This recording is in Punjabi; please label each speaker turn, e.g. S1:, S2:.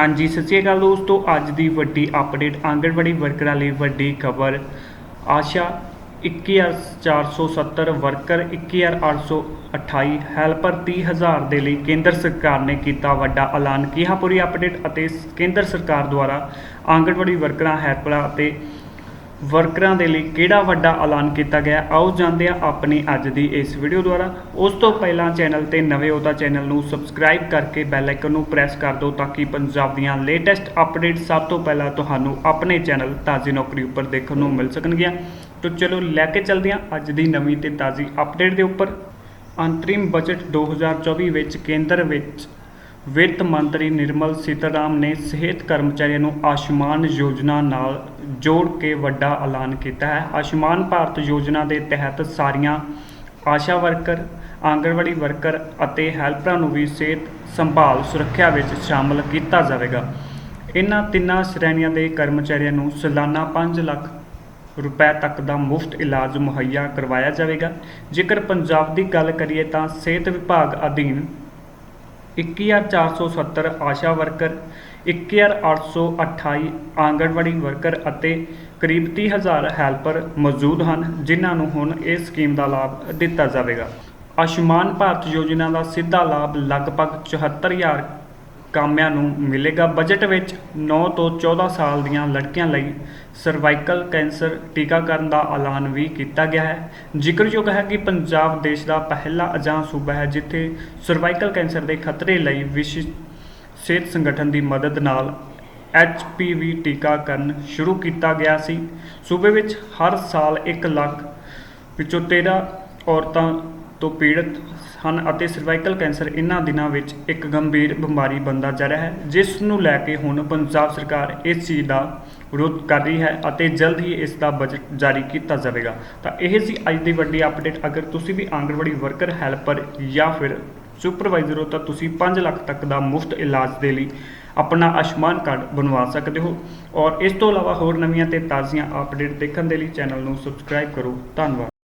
S1: ਹਾਂਜੀ, ਸਤਿ ਸ਼੍ਰੀ ਅਕਾਲ ਦੋਸਤੋ। ਅੱਜ ਦੀ ਵੱਡੀ ਅਪਡੇਟ ਆਂਗਣਵਾੜੀ ਵਰਕਰਾਂ ਲਈ ਵੱਡੀ ਖਬਰ। ਆਸ਼ਾ 21470 ਵਰਕਰ 21828 ਹੈਲਪਰ 30000 ਦੇ ਲਈ ਕੇਂਦਰ ਸਰਕਾਰ ਨੇ ਕੀਤਾ ਵੱਡਾ ਐਲਾਨ। ਕਿਹਾ ਪੂਰੀ ਅਪਡੇਟ ਅਤੇ ਕੇਂਦਰ ਸਰਕਾਰ ਦੁਆਰਾ ਆਂਗਣਵਾੜੀ ਵਰਕਰਾਂ ਹੈਲਪਰਾਂ ਅਤੇ ਵਰਕਰਾਂ ਦੇ ਲਈ ਕਿਹੜਾ ਵੱਡਾ ਐਲਾਨ ਕੀਤਾ ਗਿਆ ਆਓ ਜਾਣਦੇ ਹਾਂ ਆਪਣੀ ਅੱਜ ਦੀ ਇਸ ਵੀਡੀਓ ਦੁਆਰਾ। ਉਸ ਤੋਂ ਪਹਿਲਾਂ ਚੈਨਲ ਤੇ ਨਵੇਂ ਹੋ ਤਾਂ ਚੈਨਲ ਨੂੰ ਸਬਸਕ੍ਰਾਈਬ ਕਰਕੇ ਬੈਲ ਆਈਕਨ ਨੂੰ ਪ੍ਰੈਸ ਕਰ ਦਿਓ ਤਾਂ ਕਿ ਪੰਜਾਬ ਦੀਆਂ ਲੇਟੈਸਟ ਅਪਡੇਟ ਸਭ ਤੋਂ ਪਹਿਲਾਂ ਤੁਹਾਨੂੰ ਆਪਣੇ ਚੈਨਲ ਤਾਜ਼ੀ ਨੌਕਰੀ ਉੱਪਰ ਦੇਖਣ ਨੂੰ ਮਿਲ ਸਕਣਗੀਆਂ। ਤਾਂ ਚਲੋ ਲੈ ਕੇ ਚੱਲਦੇ ਹਾਂ ਅੱਜ ਦੀ ਨਵੀਂ ਤੇ ਤਾਜ਼ੀ ਅਪਡੇਟ ਦੇ ਉੱਪਰ। ਅੰਤਰਿਮ ਬਜਟ 2024 ਵਿੱਚ ਕੇਂਦਰ ਵਿੱਚ ਵਿੱਤ ਮੰਤਰੀ ਨਿਰਮਲ ਸੀਤਾਰਾਮ ਨੇ ਸਿਹਤ ਕਰਮਚਾਰੀਆਂ ਨੂੰ ਆਯੁਸ਼ਮਾਨ ਯੋਜਨਾ ਨਾਲ ਜੋੜ ਕੇ ਵੱਡਾ ਐਲਾਨ ਕੀਤਾ ਹੈ। ਆਯੁਸ਼ਮਾਨ ਭਾਰਤ ਯੋਜਨਾ ਦੇ ਤਹਿਤ ਸਾਰੀਆਂ ਆਸ਼ਾ ਵਰਕਰ, ਆਂਗਣਵਾੜੀ ਵਰਕਰ ਅਤੇ ਹੈਲਪਰਾਂ ਨੂੰ ਵੀ ਸਿਹਤ ਸੰਭਾਲ ਸੁਰੱਖਿਆ ਵਿੱਚ ਸ਼ਾਮਲ ਕੀਤਾ ਜਾਵੇਗਾ। ਇਹਨਾਂ ਤਿੰਨਾਂ ਸ਼੍ਰੇਣੀਆਂ ਦੇ ਕਰਮਚਾਰੀਆਂ ਨੂੰ ਸਾਲਾਨਾ 5 ਲੱਖ ਰੁਪਏ ਤੱਕ ਦਾ ਮੁਫਤ ਇਲਾਜ ਮੁਹੱਈਆ ਕਰਵਾਇਆ ਜਾਵੇਗਾ। ਜੇਕਰ ਪੰਜਾਬ ਦੀ ਗੱਲ ਕਰੀਏ ਤਾਂ ਸਿਹਤ ਵਿਭਾਗ ਅਧੀਨ 21470 ਆਸ਼ਾ ਵਰਕਰ 21828 ਆਂਗਣਵਾੜੀ ਵਰਕਰ ਅਤੇ ਕਰੀਬ 30000 ਹੈਲਪਰ ਮੌਜੂਦ ਹਨ, ਜਿਨ੍ਹਾਂ ਨੂੰ ਹੁਣ ਇਸ ਸਕੀਮ ਦਾ ਲਾਭ ਦਿੱਤਾ ਜਾਵੇਗਾ। ਆਯੁਸ਼ਮਾਨ ਭਾਰਤ ਯੋਜਨਾ ਦਾ ਸਿੱਧਾ ਲਾਭ ਲਗਭਗ 74000 ਕਾਮਿਆਂ ਨੂੰ ਮਿਲੇਗਾ ਬਜਟ ਵਿੱਚ 9 ਤੋਂ 14 ਸਾਲ ਦੀਆਂ ਲੜਕੀਆਂ ਲਈ ਸਰਵਾਈਕਲ ਕੈਂਸਰ ਟੀਕਾਕਰਨ ਦਾ ਐਲਾਨ ਵੀ ਕੀਤਾ ਗਿਆ ਹੈ। ਜ਼ਿਕਰਯੋਗ ਹੈ ਕਿ ਪੰਜਾਬ ਦੇਸ਼ ਦਾ ਪਹਿਲਾ ਅਜਿਹਾ ਸੂਬਾ ਹੈ ਜਿੱਥੇ ਸਰਵਾਈਕਲ ਕੈਂਸਰ ਦੇ ਖਤਰੇ ਲਈ ਵਿਸ਼ਵ ਸਿਹਤ ਸੰਗਠਨ ਦੀ ਮਦਦ ਨਾਲ HPV ਟੀਕਾਕਰਨ ਸ਼ੁਰੂ ਕੀਤਾ ਗਿਆ ਸੀ। ਸੂਬੇ ਵਿੱਚ ਹਰ ਸਾਲ 1 ਲੱਖ ਵਿੱਚੋਂ 13 ਔਰਤਾਂ ਤੋਂ ਪੀੜਤ ਹਨ ਅਤੇ ਸਰਵਾਈਕਲ ਕੈਂਸਰ ਇਹਨਾਂ ਦਿਨਾਂ ਵਿੱਚ ਇੱਕ ਗੰਭੀਰ ਬਿਮਾਰੀ ਬਣਦਾ ਜਾ ਰਿਹਾ ਹੈ, ਜਿਸ ਨੂੰ ਲੈ ਕੇ ਹੁਣ ਪੰਜਾਬ ਸਰਕਾਰ ਇਸ ਚੀਜ਼ ਦਾ ਵਿਰੋਧ ਕਰ ਰਹੀ ਹੈ ਅਤੇ ਜਲਦ ਹੀ ਇਸ ਦਾ ਬਜਟ ਜਾਰੀ ਕੀਤਾ ਜਾਵੇਗਾ। ਤਾਂ ਇਹ ਸੀ ਅੱਜ ਦੀ ਵੱਡੀ ਅਪਡੇਟ ਅਗਰ ਤੁਸੀਂ ਵੀ ਆਂਗਣਵਾੜੀ ਵਰਕਰ ਹੈਲਪਰ ਜਾਂ ਫਿਰ ਸੁਪਰਵਾਈਜ਼ਰ ਹੋ, ਤਾਂ ਤੁਸੀਂ 5 ਲੱਖ ਤੱਕ ਦਾ ਮੁਫਤ ਇਲਾਜ ਦੇ ਲਈ ਆਪਣਾ ਆਯੁਸ਼ਮਾਨ ਕਾਰਡ ਬਣਵਾ ਸਕਦੇ ਹੋ। ਔਰ ਇਸ ਤੋਂ ਇਲਾਵਾ ਹੋਰ ਨਵੀਆਂ ਤੇ ਤਾਜ਼ੀਆਂ ਅਪਡੇਟ ਦੇਖਣ ਦੇ ਲਈ ਚੈਨਲ ਨੂੰ ਸਬਸਕ੍ਰਾਈਬ ਕਰੋ। ਧੰਨਵਾਦ।